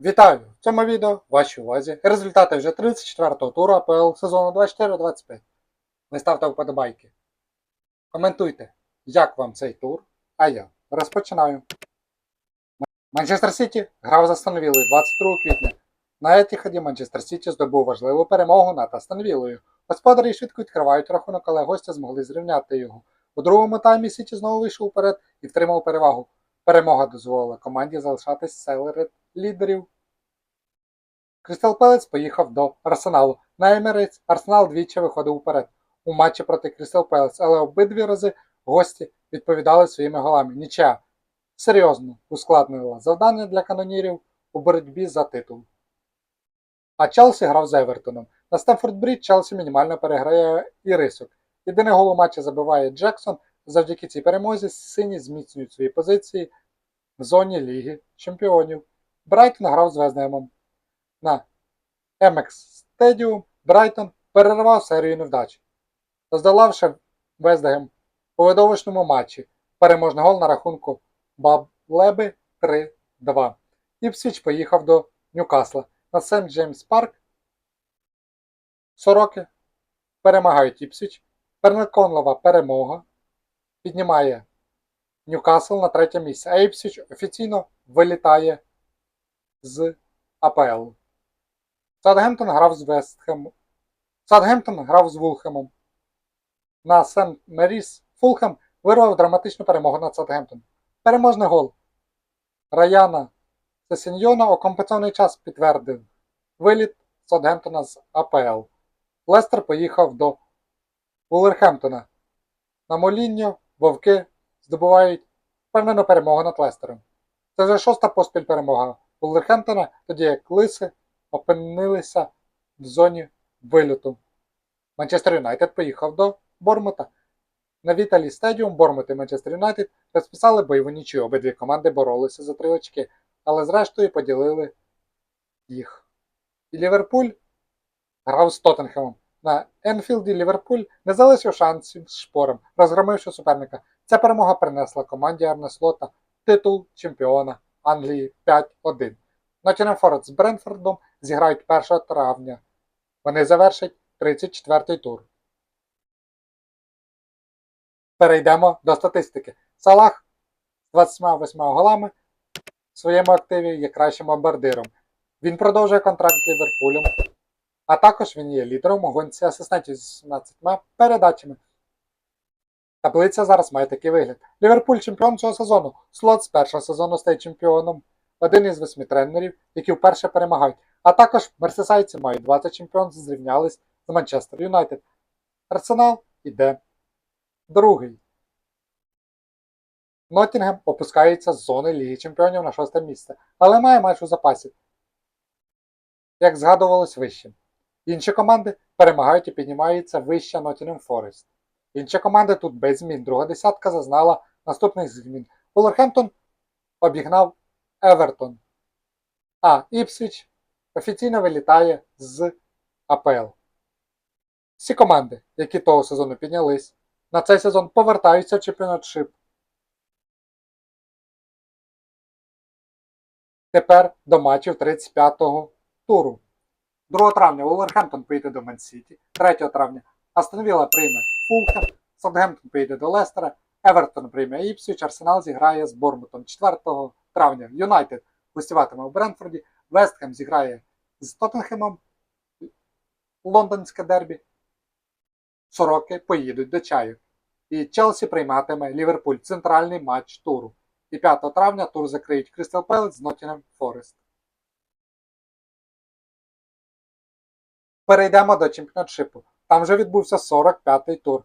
Вітаю! В цьому відео вашій увазі результати вже 34-го туру АПЛ сезону 24-25. Не ставте вподобайки. Коментуйте, як вам цей тур, а я розпочинаю. Манчестер Сіті грав з Астон Віллою 22 квітня. На Етіхаді Манчестер Сіті здобув важливу перемогу над Астон Віллою. Господарі швидко відкривають рахунок, але гості змогли зрівняти його. У другому таймі Сіті знову вийшов вперед і втримав перевагу. Перемога дозволила команді залишатись серед лідерів Крістал Пелець поїхав до Арсеналу. На Емірейтс Арсенал двічі виходив уперед у матчі проти Крістал Пелець, але обидві рази гості відповідали своїми голами. Нічия серйозно ускладнила завдання для канонірів у боротьбі за титул. А Челсі грав з Евертоном. На Стемфорд Брідж Челсі мінімально переграє Ірисок. Єдиний гол у матчі забиває Джексон. Завдяки цій перемозі сині зміцнюють свої позиції в зоні Ліги Чемпіонів. Брайтон грав з Везнемом. На MX Stadium Брайтон перервав серію невдач, здолавши Вездегем у видовищному матчі. Переможний гол на рахунку Баблеби 3-2. Іпсвіч поїхав до Ньюкасла. На Сент Джеймс Парк Сороки перемагають Іпсвіч. Пернеконлова перемога піднімає Ньюкасл на третє місце, а Іпсвіч офіційно вилітає з АПЛ. Саутгемптон грав з Вестхем. Саутгемптон грав з Вулхемом. На Сент Меріс Фулхем вирвав драматичну перемогу над Саутгемптон. Переможний гол. Раяна Сесіньйона у компенсований час підтвердив виліт Саутгемптона з АПЛ. Лестер поїхав до Вулверхемптона. На Молінньо вовки здобувають впевнену перемогу над Лестером. Це вже шоста поспіль перемога Вулверхемптона, тоді як Лиси опинилися в зоні вильоту. Манчестер Юнайтед поїхав до Бормута. На Віталі Стедіум Бормут і Манчестер Юнайтед розписали бойову нічию. Обидві команди боролися за три очки, але зрештою поділили їх. І Ліверпуль грав з Тоттенхемом. На Енфілді Ліверпуль не залишив шансів з шпором, розгромивши суперника. Ця перемога принесла команді Арне Слота титул чемпіона Англії 5-1. Ноттінгем Форест з Бренфордом зіграють 1 травня. Вони завершать 34-й тур. Перейдемо до статистики. Салах з 28 голами в своєму активі є кращим бомбардиром. Він продовжує контракт з Ліверпулем, а також він є лідером у гонці асистентів з 17 передачами. Таблиця зараз має такий вигляд. Ліверпуль чемпіон цього сезону. Слот з першого сезону стає чемпіоном. Один із восьми тренерів, які вперше перемагають. А також мерсисайці мають 20 чемпіонів, зрівнялись з Манчестер Юнайтед. Арсенал іде другий. Ноттінгем опускається з зони Ліги Чемпіонів на шосте місце, але має матч у запасі. Як згадувалось вище. Інші команди перемагають і піднімаються вище Ноттінгем Форест. Інші команди тут без змін. Друга десятка зазнала наступних змін. Вулверхемптон обігнав Евертон. А Іпсвіч офіційно вилітає з АПЛ. Всі команди, які того сезону піднялись, на цей сезон повертаються в чемпіонатшип. Тепер до матчів 35-го туру. 2 травня Вулверхемптон поїде до Мансіті, 3 травня Астон Вілла прийме Фулхем, Саутгемптон поїде до Лестера, Евертон прийме Іпсвіч, Арсенал зіграє з Бормутом 4 травня. Юнайтед гостюватиме у Брентфорді, Вестхем зіграє з Тоттенхемом, Лондонське дербі. Сороки поїдуть до чаю. І Челсі прийматиме Ліверпуль центральний матч туру. І 5 травня тур закриють Крістал Пелець з Ноттінгем Форест. Перейдемо до чемпіоншипу. Там вже відбувся 45-й тур.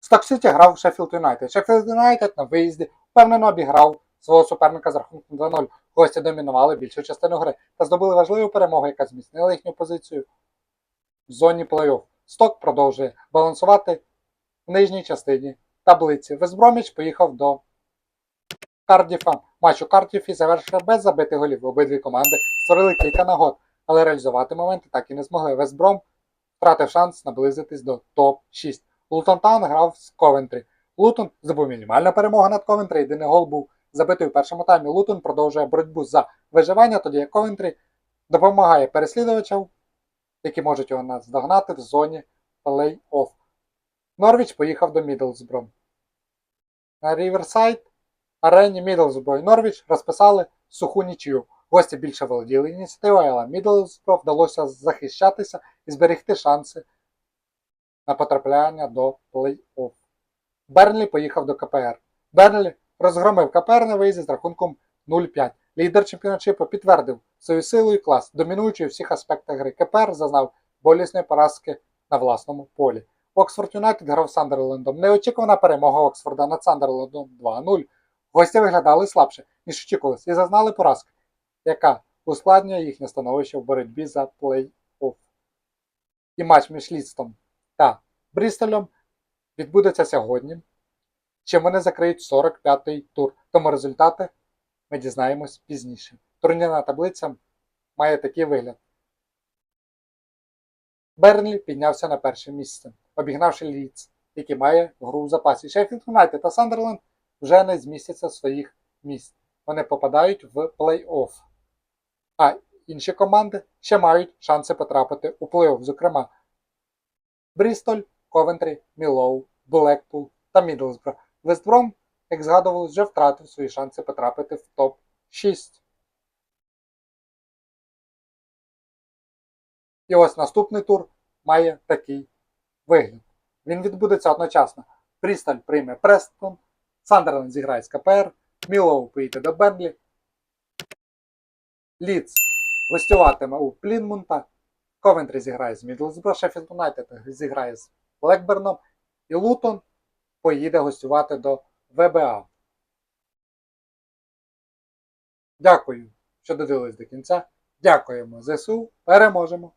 Сток Сіті грав Шеффілд Юнайтед. Шеффілд Юнайтед на виїзді впевнено обіграв свого суперника з рахунком 2-0. Гості домінували більшу частину гри та здобули важливу перемогу, яка зміцнила їхню позицію в зоні плей-офф. Сток продовжує балансувати в нижній частині таблиці. Весброміч поїхав до Кардіфа. Матч у Кардіфі завершив без забитих голів. Обидві команди створили кілька нагод, але реалізувати моменти так і не змогли. Весбром втратив шанс наблизитись до топ-6. Лутон Таун грав з Ковентрі. Лутон здобув мінімальну перемогу над Ковентрі, єдиний гол був забитий у першому таймі. Лутон продовжує боротьбу за виживання, тоді як Ковентрі допомагає переслідувачам, які можуть його наздогнати в зоні плей-офф. Норвіч поїхав до Мідлсбро. На Ріверсайд арені Мідлсбро і Норвіч розписали суху нічию. Гості більше володіли ініціативою, але Мідлсбро вдалося захищатися і зберегти шанси на потрапляння до плей-офф. Бернлі поїхав до КПР. Бернлі розгромив КПР на виїзді з рахунком 0-5. Лідер чемпіоншипу підтвердив свою силу і клас, домінуючи у всіх аспектах гри. КПР зазнав болісної поразки на власному полі. Оксфорд Юнайтед грав з Сандерлендом. Неочікувана перемога Оксфорда над Сандерлендом 2-0. Гості виглядали слабше, ніж очікувалось, і зазнали поразки, яка ускладнює їхнє становище в боротьбі за плей-офф. І матч між Лістом та Брістолем відбудеться сьогодні. Чим вони закриють 45-й тур. Тому результати ми дізнаємось пізніше. Турнірна таблиця має такий вигляд. Бернлі піднявся на перше місце, обігнавши Ліц, який має гру у запасі. Шеффілд Юнайтед та Сандерленд вже не змістяться з своїх місць. Вони попадають в плей-офф. А інші команди ще мають шанси потрапити у плей-офф, зокрема Брістоль, Ковентрі, Мілоу, Блекпул та Мідлсбро. Вестбром, як згадувалось, вже втратив свої шанси потрапити в топ-6. І ось наступний тур має такий вигляд. Він відбудеться одночасно. Брістоль прийме Престон, Сандерленд зіграє з КПР, Мілоу поїде до Бенлі, Ліц гостюватиме у Плінмунта, Ковентрі зіграє з Мідлсбро, Шеффілд Юнайтед зіграє з Блекберном і Лутон поїде гостювати до ВБА. Дякую, що додивились до кінця. Дякуємо ЗСУ. Переможемо!